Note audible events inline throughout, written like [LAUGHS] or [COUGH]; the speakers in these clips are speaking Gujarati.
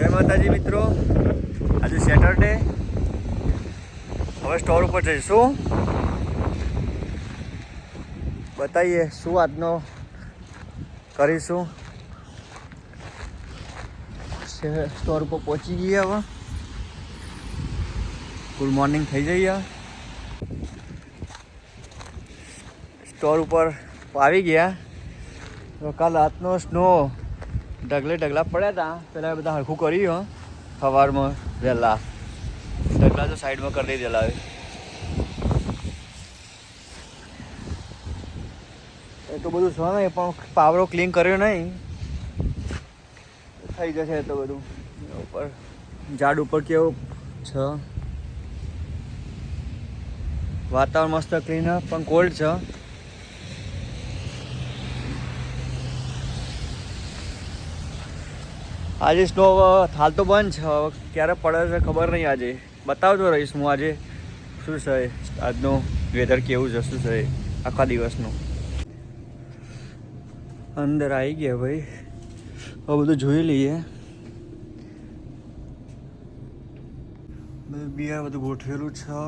જય માતાજી મિત્રો. આજે સેટરડે હવે સ્ટોર ઉપર જઈશું. બતાવીએ શું આજનો કરીશું. સ્ટોર ઉપર પહોંચી ગયા હવે. ગુડ મોર્નિંગ થઈ જઈએ સ્ટોર ઉપર આવી ગયા. કાલ રાતનો સ્નો ઢગલે ઢગલા પડ્યા હતા પહેલાં બધા હરખું કર્યું સવારમાં વહેલા. ઢગલા તો સાઈડમાં કરી દીધેલા એ તો બધું છે નહીં, પણ પાવડો ક્લીન કર્યો નહીં. થઈ જશે એ તો બધું. ઉપર ઝાડ ઉપર કેવું છે? વાતાવરણ મસ્ત ક્લીન પણ કોલ્ડ છે. આજે સ્નો હાલ તો બંધ છે ક્યારે પડે છે ખબર નહીં આજે. બતાવતો રહીશ હું આજે. શું છે આજનું વેધર કેવું છે? શું છે આખા દિવસનું. અંદર આવી ગયા ભાઈ. હવે બધું જોઈ લઈએ. બધું બિયર બધું ગોઠવેલું છે.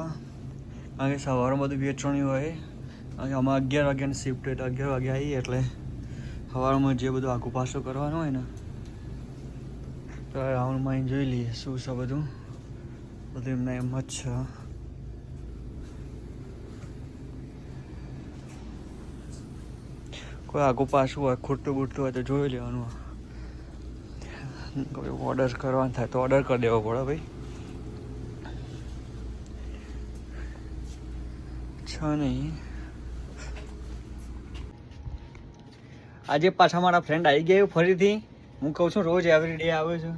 કારણ કે સવારમાં બધું વેચણી હોય. કારણ કે આમાં અગિયાર વાગ્યાની શિફ્ટ એટલે અગિયાર વાગે આવીએ એટલે સવારમાં જે બધું આખું પાછું કરવાનું હોય ને રાઉન્ડમાં અહીં જોઈ લઈએ શું છે બધું. બધું એમના એમ જ છે. કોઈ આગું પાછું હોય, ખોટું બૂટતું હોય તો જોઈ લેવાનું. કોઈ ઓર્ડર કરવાનું થાય તો ઓર્ડર કરી દેવો પડે ભાઈ. છે નહીં. આજે પાછા મારા ફ્રેન્ડ આવી ગયા ફરીથી. હું કહું છું, રોજ એવરી ડે આવે છે.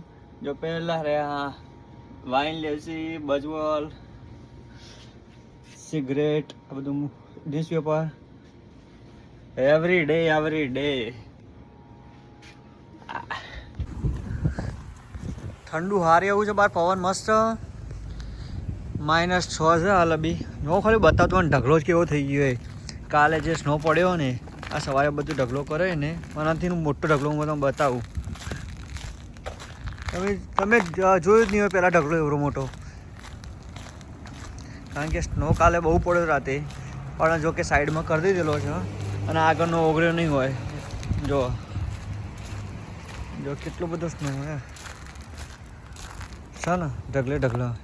જો પહેલા રહ્યા વાઇન લેસી બજવલ સિગરેટ આ બધું dish paper every day every day ઠંડુ હારી એવું છે બાર, પવન મસ્ત. માઇનસ છ છે હાલ બી નો ખાલી બતાવતો મને ઢગલો જ કેવો થઈ ગયો કાલે જે સ્નો પડ્યો ને, આ સવારે બધું ઢગલો કરે ને આનાથી હું મોટો ઢગલો હું તમને બતાવું. તમે તમે જોયું જ નહીં હોય પહેલાં ઢગલો એવડો મોટો. કારણ કે સ્નો કાલે બહુ પડ્યો રાતે. પણ જો કે સાઈડમાં કરી દીધેલો છે અને આગળનો ઓગળ્યો નહીં હોય. જો. જો કેટલો બધો સ્નો હે. છે ને ઢગલે ઢગલા.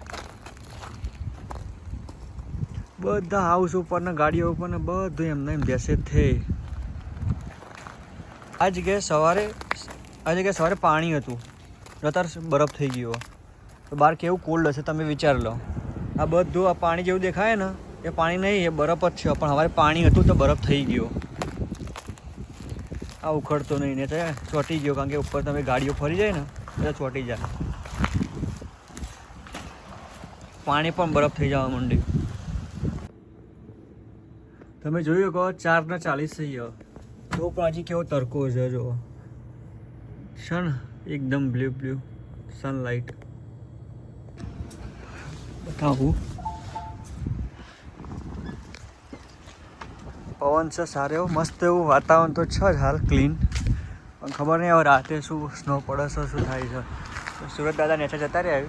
બધા હાઉસ ઉપર ને ગાડીઓ ઉપર ને બધું એમને એમ બેસે થઈ આ જગ્યાએ સવારે આ જગ્યાએ સવારે પાણી હતું. અત્યારે બરફ થઈ ગયો. તો બહાર કેવું કોલ્ડ હશે તમે વિચાર લો. આ બધું આ પાણી જેવું દેખાય ને, એ પાણી નહીં, એ બરફ જ છે. પણ હવારે પાણી હતું તો બરફ થઈ ગયો. આ ઉખડતો નહીં ને તો ચોંટી ગયો, કારણ કે ઉપર તમે ગાડીઓ ફરી જાય ને એટલે ચોંટી જાય. પાણી પણ બરફ થઈ જવા માંડ્યું. તમે જોયું કહો ચાર ને ચાલીસ થઈ ગયો. તો પણ હજી કેવો તડકો છે જો છે ને એકદમ બ્લુ બ્લુ સનલાઇટ બતાવું. પવન છે સારો એવો, મસ્ત એવું વાતાવરણ તો છે જ હાલ ક્લીન પણ ખબર નહીં હવે રાતે શું સ્નો પડે છે, શું થાય છે. સુરત દાદા નેચે જતા રહ્યા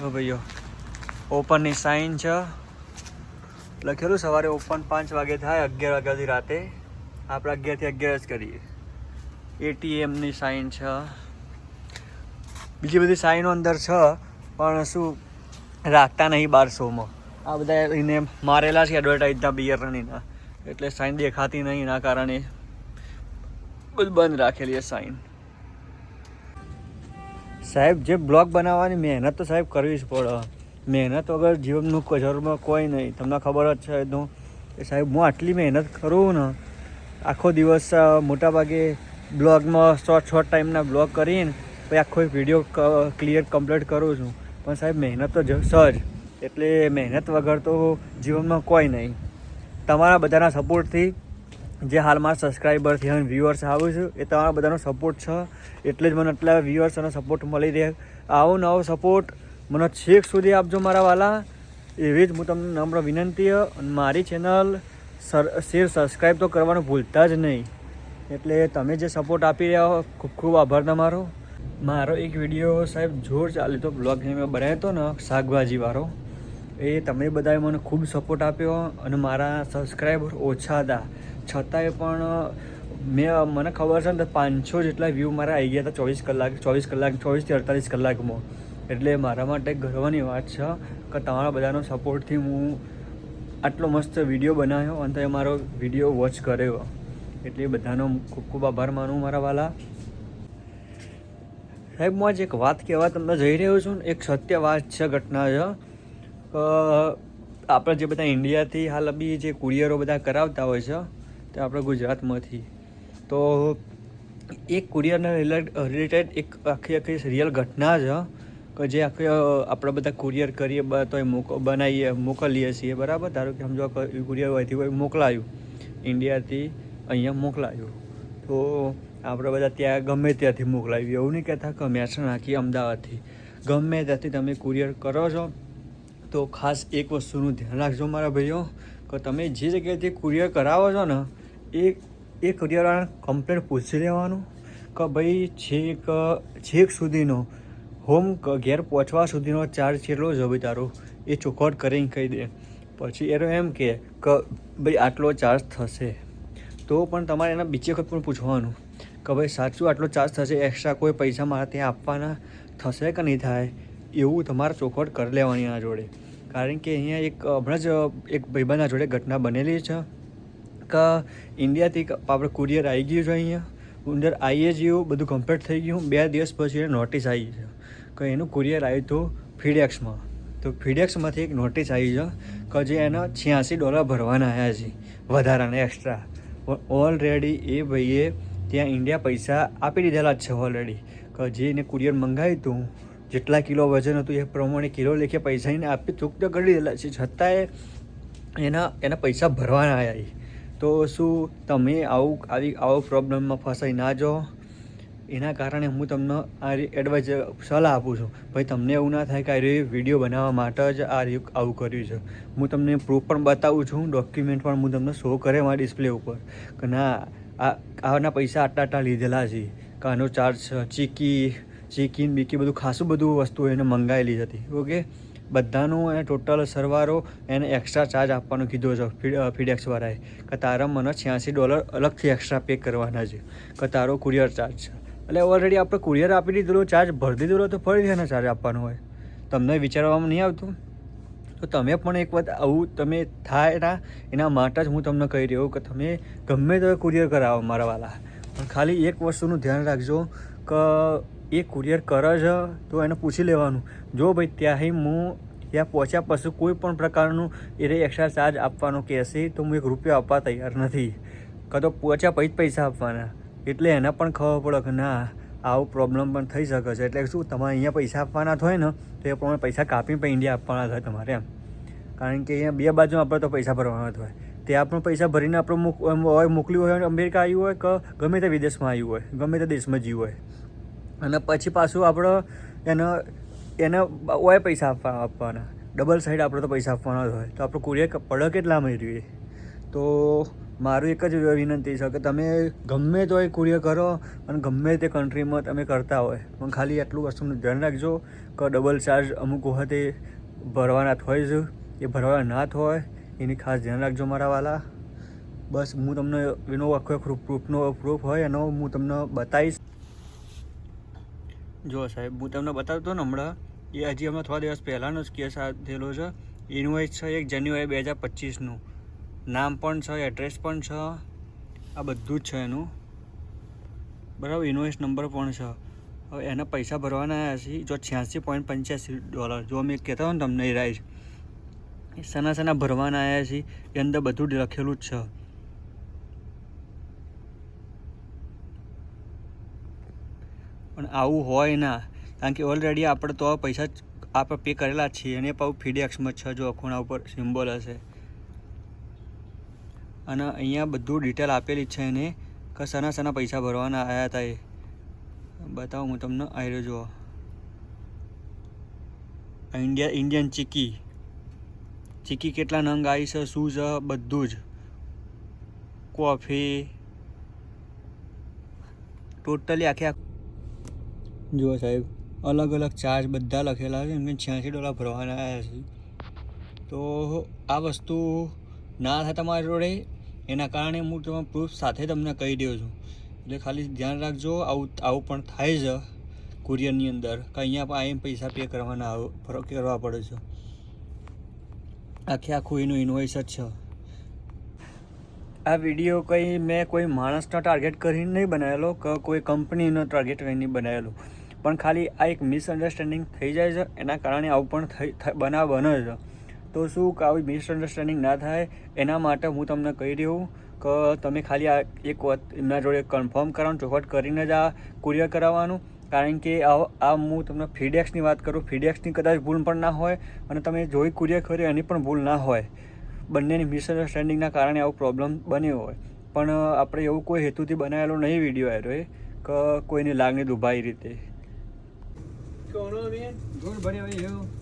જો ભાઈઓ ઓપનની સાઇન છે. લખેલું સવારે ઓપન પાંચ વાગે થાય, અગિયાર વાગ્યાથી રાતે. આપણે અગિયારથી અગિયાર જ કરીએ. એટીએમની સાઇન છે. બીજી બધી સાઇનો અંદર છે, પણ શું રાખતા નહીં બાર શોમાં આ બધા એને મારેલા છે એડવર્ટાઇઝના બિયરણીના એટલે સાઇન દેખાતી નહીં, એના કારણે બધું બંધ રાખેલી છે સાઇન સાહેબ, જે બ્લોગ બનાવવાની મહેનત તો સાહેબ કરવી જ પડે. મહેનત વગર જીવનનું કજરમાં કોઈ નહીં. તમને ખબર જ છે, તો સાહેબ, હું આટલી મહેનત કરું ને, આખો દિવસ મોટાભાગે બ્લોગમાં શોર્ટ શોર્ટ ટાઈમના બ્લોગ કરીને પછી આખો વીડિયો ક્લિયર કમ્પ્લીટ કરું છું. પણ સાહેબ, મહેનત તો સહજ એટલે મહેનત વગર તો જીવનમાં કોઈ નહીં. તમારા બધાના સપોર્ટથી જે હાલમાં સબસ્ક્રાઈબરથી અને વ્યુઅર્સ આવું છું, એ તમારા બધાનો સપોર્ટ છે. એટલે જ મને આટલા વ્યૂઅર્સ અને સપોર્ટ મળી રહે. આવો નવો સપોર્ટ મને છેક સુધી આપજો મારા વાલા. એવી જ હું તમને નમ્ર વિનંતી મારી ચેનલ સર શેર સબસ્ક્રાઈબ તો કરવાનું ભૂલતા જ નહીં. એટલે તમે જે સપોર્ટ આપી રહ્યા હો, ખૂબ ખૂબ આભાર તમારો. મારો એક વીડિયો સાહેબ જોર ચાલ્યો તો બ્લોગ જે મેં બનાવ્યો હતો ને, શાકભાજીવાળો. એ તમે બધાએ મને ખૂબ સપોર્ટ આપ્યો અને મારા સબસ્ક્રાઈબર ઓછા હતા. છતાંય પણ, મેં, મને ખબર છે ને પાંચસો જેટલા વ્યૂ મારા આવી ગયા હતા ચોવીસ કલાક ચોવીસ કલાક ચોવીસથી અડતાલીસ કલાકમાં. એટલે મારા માટે ગર્વની વાત છે કે તમારા બધાનો સપોર્ટથી હું આટલો મસ્ત વીડિયો બનાવ્યો અને તમે મારો વીડિયો વોચ કર્યો. એટલે બધાનો ખૂબ ખૂબ આભાર માનું મારા વાલા. સાહેબ, હું આજે એક વાત કહેવા તમને જઈ રહ્યો છું એક સત્ય વાત છે ઘટના છે આપણે જે બધા ઇન્ડિયાથી હાલ બી જે કુરિયરો બધા કરાવતા હોય છે, તે આપણે ગુજરાતમાંથી. તો એક કુરિયરના રિલેટેડ એક આખી આખી રિયલ ઘટના છે, કે જે આખી આપણે બધા કુરિયર કરીએ તો એ મોક બનાવીએ, મોકલીએ છીએ, બરાબર? ધારો કે સમજો કુરિયર હોયથી કોઈ મોકલાયું ઇન્ડિયાથી. અહીંયા મોકલાયું. તો આપણે બધા ત્યાં ગમે ત્યાંથી મોકલાવ્યું એવું નહીં કહેતા કે મહેસાણાથી અમદાવાદથી. ગમે ત્યાંથી તમે કુરિયર કરો છો, તો ખાસ એક વસ્તુનું ધ્યાન રાખજો મારા ભાઈઓ, કે તમે જે જગ્યાએથી કુરિયર કરાવો છો ને, એ એ કુરિયરવાળાને કમ્પ્લેન પૂછી લેવાનું કે ભાઈ છેક છેક સુધીનો હોમ ક- ઘેર પહોંચવા સુધીનો ચાર્જ કેટલો છે ભાઈ તારો? એ ચોખવટ કરીને કહી દે. પછી એનો એમ કે કે ભાઈ આટલો ચાર્જ થશે. તો પણ તમારે એના બીજી વખત પણ પૂછવાનું કે ભાઈ સાચું આટલો ચાર્જ થશે એક્સ્ટ્રા કોઈ પૈસા મારા ત્યાં આપવાના થશે કે નહીં થાય? એવું તમારે ચોખવટ કરી લેવાની આ જોડે. કારણ કે અહીંયા એક, હમણાં જ એક ભાઈબંધના જોડે ઘટના બનેલી છે કે ઇન્ડિયાથી આપણે કુરિયર આવી ગયું છે અહીંયા અંદર આવીએ જેવું બધું કમ્પ્લીટ થઈ ગયું, બે દિવસ પછી એને નોટિસ આવી છે કે એનું કુરિયર આવ્યું હતું ફીડેક્સમાં. તો ફીડેક્સમાંથી એક નોટિસ આવી છે કે જે એના છ્યાસી ડોલર ભરવાના આવ્યા છે વધારાના એક્સ્ટ્રા ઓલરેડી એ ભાઈએ ત્યાં ઇન્ડિયા પૈસા આપી દીધેલા છે ઓલરેડી કે જે એને કુરિયર મંગાવ્યું હતું, જેટલા કિલો વજન હતું એ પ્રમાણે કિલો લેખે પૈસા એને આપી ચૂકતો કરી દીધેલા છે. છતાંય એના એના પૈસા ભરવાના આવ્યા તો શું તમે આવું, આવી, આવો પ્રોબ્લેમમાં ફસાઈ ના જાઓ? એના કારણે હું તમને આ એડવાઇસ સલાહ આપું છું. ભાઈ, તમને એવું ના થાય કે આ વીડિયો બનાવવા માટે જ આ આવું કર્યું છે. હું તમને પ્રૂફ પણ બતાવું છું ડોક્યુમેન્ટ પણ હું તમને શો કરે મારા ડિસ્પ્લે ઉપર કે ના, આ આના પૈસા આટલા આટલા લીધેલા છે. કે આનો ચાર્જ ચીકી ચીકીન બીકી બધું ખાસું બધું વસ્તુ એને મંગાવેલી હતી. ઓકે બધાનું એને ટોટલ સરવારો એને એક્સ્ટ્રા ચાર્જ આપવાનો કીધો છે ફીડેક્સવાળાએ કે તારા મને છ્યાસી ડોલર અલગથી એક્સ્ટ્રા પે કરવાના છે. કે તારો કુરિયર ચાર્જ છે. એટલે ઓલરેડી આપણે કુરિયર આપી દીધેલો ચાર્જ ભરી દીધેલો તો ફરી એનો ચાર્જ આપવાનો હોય. તમને વિચારવામાં નહીં આવતું? તો તમે પણ એક વખત આવું, તમે થાય ના એના માટે જ હું તમને કહી રહ્યો કે તમે ગમે તો કુરિયર કરાવો મારા વાલા. પણ ખાલી એક વસ્તુનું ધ્યાન રાખજો કે એ કુરિયર કરે છે તો એને પૂછી લેવાનું. જો ભાઈ ત્યાંથી હું ત્યાં પહોંચ્યા પછી કોઈ પણ પ્રકારનું એ એક્સ્ટ્રા ચાર્જ આપવાનો કહેશે તો હું એક રૂપિયો આપવા તૈયાર નથી. કાં તો પહોંચ્યા પછી જ પૈસા આપવાના. એટલે એને પણ ખબર પડે કે ના, આવું પ્રોબ્લેમ પણ થઈ શકે છે. એટલે શું, તમારે અહીંયા પૈસા આપવાના થાય ને, તો એ પ્રમાણે પૈસા કાપીને પણ ઇન્ડિયા આપવાના થાય તમારે એમ. કારણ કે અહીંયા બે બાજુ આપણે તો પૈસા ભરવાના હોય. ત્યાં પણ પૈસા ભરીને આપણે હોય, મોકલ્યું હોય અમેરિકા આવ્યું હોય કે ગમે તે વિદેશમાં આવ્યું હોય, ગમે તે દેશમાં જીવ હોય. અને પછી પાછું આપણે એને એને હોય પૈસા આપવા, આપવાના. ડબલ સાઈડ આપણે તો પૈસા આપવાના હોય. તો આપણે કુરિયર પડે કેટલામાં જોઈએ? તો મારું એક જ વિનંતી છે કે તમે ગમે તો એ કુરિયર કરો અને ગમે તે કન્ટ્રીમાં તમે કરતા હોય. પણ ખાલી આટલું વસ્તુનું ધ્યાન રાખજો કે ડબલ ચાર્જ અમુક વખતે ભરવાના હોય જ એ ભરવાના ના હોય, એની ખાસ ધ્યાન રાખજો મારા વાલા. બસ હું તમને એનો આખો પ્રૂફ પ્રૂફનો પ્રૂફ હોય એનો હું તમને બતાવીશ. જો સાહેબ, હું તમને બતાવતો ને હમણાં, એ હજી હમણાં થોડા દિવસ પહેલાંનો જ કેસ આ થયેલો છે. ઇન્વોઇસ છે, એક જાન્યુઆરી બે હજાર પચીસનું. નામ પણ છે એડ્રેસ પણ છે, આ બધું જ છે એનું. બરાબર ઇન્વોઇસ નંબર પણ છે. હવે એના પૈસા ભરવાના આવ્યા છે જો છ્યાસી પોઈન્ટ પંચ્યાસી ડોલર જો અમે કહેતા હોય ને તમને એ રાઈસ સના સના ભરવાના આવ્યા છે, એ અંદર બધું લખેલું જ છે. પણ આવું હોય ના, કારણ કે ઓલરેડી આપણે તો પૈસા આપણે પે કરેલા છીએ. અને પાછું ફીડેક્સમાં છ, જો ખૂણા ઉપર સિમ્બોલ હશે. અને અહીંયા બધું ડિટેલ આપેલી છે એને કે સના સના પૈસા ભરવાના આવ્યા હતા એ. બતાવું હું તમને આવ્યો જુઓ. ઇન્ડિયા ઇન્ડિયન ચીકી ચીકી કેટલા નંગ આવી છે, શું છે, બધું જ. કોફી ટોટલી આખે આખ જુઓ સાહેબ, અલગ અલગ ચાર્જ બધા લખેલા છે, એમને છ્યાસી ડોલર ભરવાના આવ્યા છે. તો આ વસ્તુ ના થાય તમારી જોડે, એના કારણે હું તમારા પ્રૂફ સાથે તમને કહી દઉં છું. એટલે ખાલી ધ્યાન રાખજો, આવું આવું પણ થાય છે કુરિયરની અંદર. કે અહીંયા પણ આઈએમ પૈસા પે કરવાના કરવા પડે છે. આખે આખું એનું ઇન્વોઇસ જ છે. આ વીડિયો કંઈ મેં કોઈ માણસનો ટાર્ગેટ કરીને નહીં બનાવેલો, કે, કોઈ કંપનીનો ટાર્ગેટ કરીને બનાવેલો. પણ ખાલી આ એક મિસઅન્ડરસ્ટેન્ડિંગ થઈ જાય છે, એના કારણે આવું પણ થઈ બનાવ બને છે. તો શું કે આવી મિસઅન્ડરસ્ટેન્ડિંગ ના થાય? એના માટે હું તમને કહી રહ્યો કે તમે ખાલી આ એક વાત એમના જોડે કન્ફર્મ કરવાનું ચોખવટ કરીને જ આ કુરિયર કરાવવાનું. કારણ કે આ આ હું તમને ફીડેક્સની વાત કરું ફીડેક્સની કદાચ ભૂલ પણ ના હોય અને તમે જોઈ કુરિયર કર્યો એની પણ ભૂલ ના હોય. બંનેની મિસઅન્ડરસ્ટેન્ડિંગના કારણે આવો પ્રોબ્લેમ બન્યો હોય. પણ આપણે એવું કોઈ હેતુથી બનાવેલો નહીં વીડિયો આવ્યો એ કે કોઈની લાગણી દુભાઈ રીતે. on, man? Good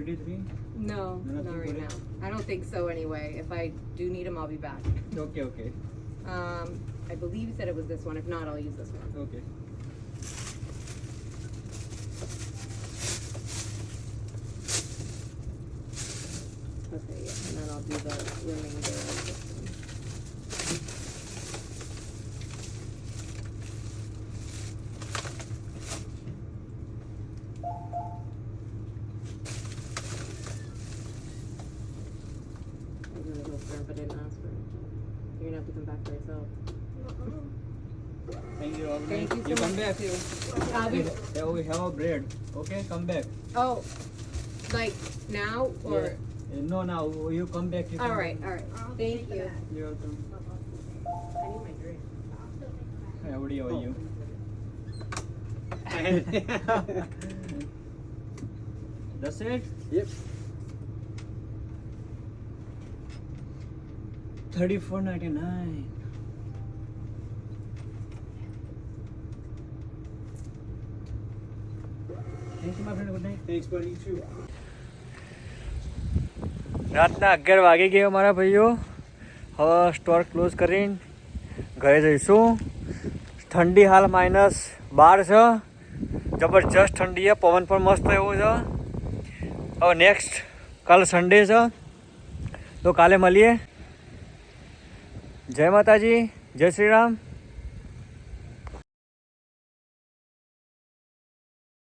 already did three? No, not not right now. I don't think so anyway. If I do need them, I'll be back. Okay, okay, Um, I believe you said it was this one. If not, I'll use this one. okay. Okay, yeah, and then I'll do the remainder of but didn't ask for it. You're gonna have to come back for yourself. Mm-hmm. Thank you. All Thank you so come much. back. You. Have we, we have a bread. Okay, come back. Oh, like now or? Yeah. No, now you come back. You all come right, all right. Thank you. You're welcome. I need my drink. Hey, what owe oh. you? [LAUGHS] That's it. Yep. 34.99 four ninety nine. રાતના અગિયાર વાગી ગયા મારા ભાઈઓ. હવે સ્ટોર ક્લોઝ કરીને ઘરે જઈશું. ઠંડી હાલ માઇનસ બાર છે. જબરજસ્ત ઠંડી છે. પવન પણ મસ્ત એવો છે. હવે નેક્સ્ટ કાલ સન્ડે છે. તો કાલે મળીએ. જય માતાજી જય શ્રી રામ